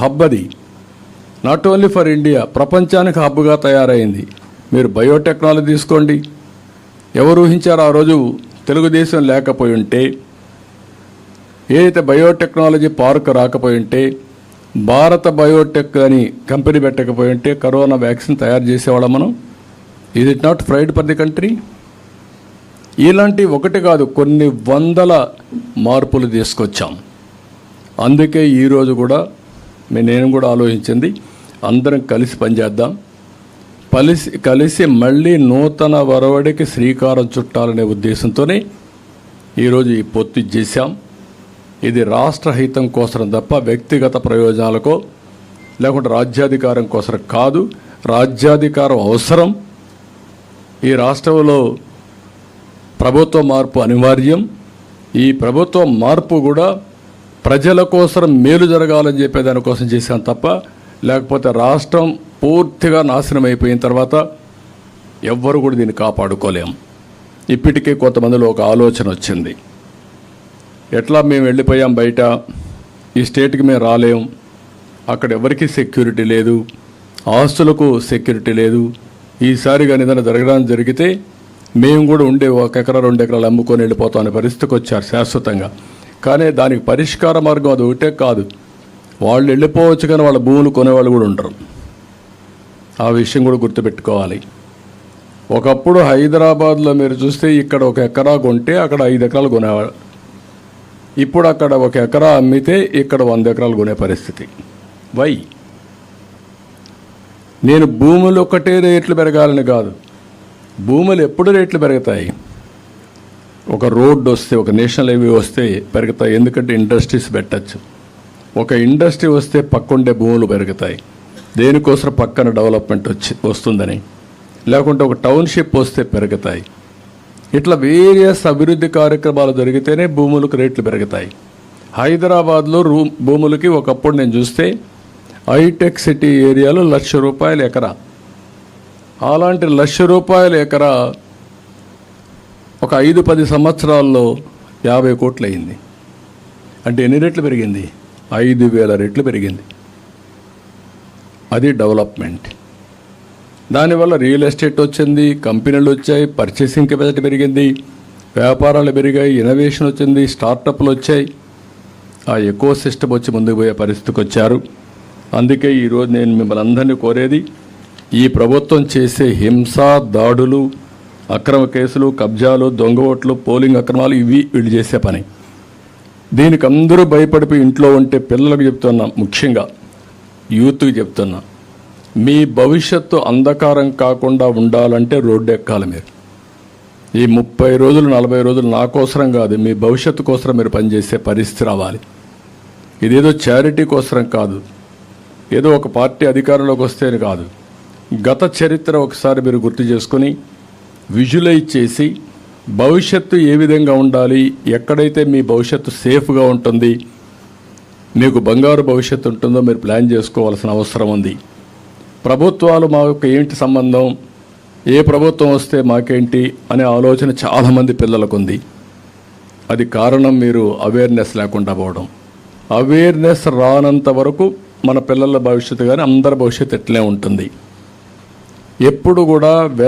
Hub అది not only for India ప్రపంచానికి హబ్గా తయారైంది. మీరు బయోటెక్నాలజీ తీసుకోండి. ఎవరు ఊహించారు ఆ రోజు తెలుగుదేశం లేకపోయి ఉంటే ఏదైతే బయోటెక్నాలజీ పార్క్ రాకపోయి ఉంటే భారత బయోటెక్ అని కంపెనీ పెట్టకపోయి ఉంటే కరోనా వ్యాక్సిన్ తయారు చేసేవాళ్ళం మనం. Is it not pride for the country ఇలాంటి ఒకటి కాదు కొన్ని వందల మార్పులు తీసుకొచ్చాం. అందుకే ఈరోజు కూడా నేను కూడా ఆలోచించింది. అందరం కలిసి పనిచేద్దాం. కలిసి కలిసి మళ్ళీ నూతన వరవడికి శ్రీకారం చుట్టాలనే ఉద్దేశంతోనే ఈరోజు ఈ పొత్తు చేశాం. ఇది రాష్ట్ర హితం కోసం తప్ప వ్యక్తిగత ప్రయోజనాలకో లేకుంటే రాజ్యాధికారం కోసం కాదు. రాజ్యాధికారం అవసరం. ఈ రాష్ట్రంలో ప్రభుత్వ మార్పు అనివార్యం. ఈ ప్రభుత్వ మార్పు కూడా ప్రజల కోసం మేలు జరగాలని చెప్పే దానికోసం చేశాను తప్ప లేకపోతే రాష్ట్రం పూర్తిగా నాశనం అయిపోయిన తర్వాత ఎవ్వరు కూడా దీన్ని కాపాడుకోలేం ఇప్పటికే కొంతమందిలో ఒక ఆలోచన వచ్చింది. ఎట్లా మేము వెళ్ళిపోయాం బయట? ఈ స్టేట్కి మేము రాలేం. అక్కడ ఎవరికి సెక్యూరిటీ లేదు. ఆస్తులకు సెక్యూరిటీ లేదు. ఈసారి కానీ ఏదైనా జరగడం జరిగితే మేము కూడా ఉండే ఒక ఎకరా రెండు ఎకరాలు అమ్ముకొని వెళ్ళిపోతాం అనే పరిస్థితికి వచ్చారు శాశ్వతంగా. కానీ దానికి పరిష్కార మార్గం అది ఒకటే కాదు. వాళ్ళు వెళ్ళిపోవచ్చు కానీ వాళ్ళ భూములు కొనేవాళ్ళు కూడా ఉండరు. ఆ విషయం కూడా గుర్తుపెట్టుకోవాలి. ఒకప్పుడు హైదరాబాద్లో మీరు చూస్తే ఇక్కడ ఒక ఎకరా కొంటే అక్కడ ఐదు ఎకరాలు కొనేవాడు ఇప్పుడు అక్కడ ఒక ఎకరా అమ్మితే ఇక్కడ వంద ఎకరాలు కొనే పరిస్థితి. వై? నేను భూములు ఒక్కటే రేట్లు పెరగాలని కాదు. భూములు ఎప్పుడు రేట్లు పెరుగుతాయి? ఒక రోడ్డు వస్తే ఒక నేషనల్ హైవే వస్తే పెరుగుతాయి. ఎందుకంటే ఇండస్ట్రీస్ పెట్టచ్చు. ఒక ఇండస్ట్రీ వస్తే పక్కుండే భూములు పెరుగుతాయి. దేనికోసం పక్కన డెవలప్మెంట్ వచ్చి వస్తుందని. లేకుంటే ఒక టౌన్షిప్ వస్తే పెరుగుతాయి. ఇట్లా వేరియస్ అభివృద్ధి కార్యక్రమాలు జరిగితేనే భూములకు రేట్లు పెరుగుతాయి. హైదరాబాద్లో రూ భూములకి ఒకప్పుడు నేను చూస్తే హైటెక్ సిటీ ఏరియాలో లక్ష రూపాయల ఎకరా. అలాంటి లక్ష రూపాయల ఎకరా ఒక ఐదు పది సంవత్సరాల్లో యాభై కోట్లు అయింది అంటే ఎన్ని రెట్లు పెరిగింది? ఐదు వేల రెట్లు పెరిగింది. అది డెవలప్మెంట్. దానివల్ల రియల్ ఎస్టేట్ వచ్చింది కంపెనీలు వచ్చాయి పర్చేసింగ్ కెపాసిటీ పెరిగింది వ్యాపారాలు పెరిగాయి ఇన్నోవేషన్ వచ్చింది స్టార్టప్లు వచ్చాయి. ఆ ఎక్కువ సిస్టమ్ వచ్చి ముందుకు పోయే పరిస్థితికి వచ్చారు. అందుకే ఈరోజు నేను మిమ్మల్ని అందరినీ కోరేది ఈ ప్రభుత్వం చేసే హింస దాడులు అక్రమ కేసులు కబ్జాలు దొంగ ఓట్లు పోలింగ్ అక్రమాలు ఇవి వీళ్ళు చేసే పని. దీనికి అందరూ భయపడిపోయి ఇంట్లో ఉంటే పిల్లలకు చెప్తున్నా ముఖ్యంగా యూత్కి చెప్తున్నా. మీ భవిష్యత్తు అంధకారం కాకుండా ఉండాలంటే రోడ్డు ఎక్కాలి మీరు. ఈ ముప్పై రోజులు నలభై రోజులు నా కోసరం కాదు మీ భవిష్యత్తు కోసం మీరు పనిచేసే పరిస్థితి రావాలి. ఇదేదో చారిటీ కోసరం కాదు. ఏదో ఒక పార్టీ అధికారంలోకి వస్తేనే కాదు. గత చరిత్ర ఒకసారి మీరు గుర్తు చేసుకొని విజువలైజ్ చేసి భవిష్యత్తు ఏ విధంగా ఉండాలి ఎక్కడైతే మీ భవిష్యత్తు సేఫ్గా ఉంటుంది మీకు బంగారు భవిష్యత్తు ఉంటుందో మీరు ప్లాన్ చేసుకోవాల్సిన అవసరం ఉంది. ప్రభుత్వాలు మాకు ఏంటి సంబంధం ఏ ప్రభుత్వం వస్తే మాకేంటి అనే ఆలోచన చాలామంది పిల్లలకు ఉంది. అది కారణం మీరు అవేర్నెస్ లేకుండా పోవడం. అవేర్నెస్ రానంత వరకు మన పిల్లల భవిష్యత్తు కానీ అందరి భవిష్యత్తు ఎట్లే ఉంటుంది. ఎప్పుడు కూడా వెల్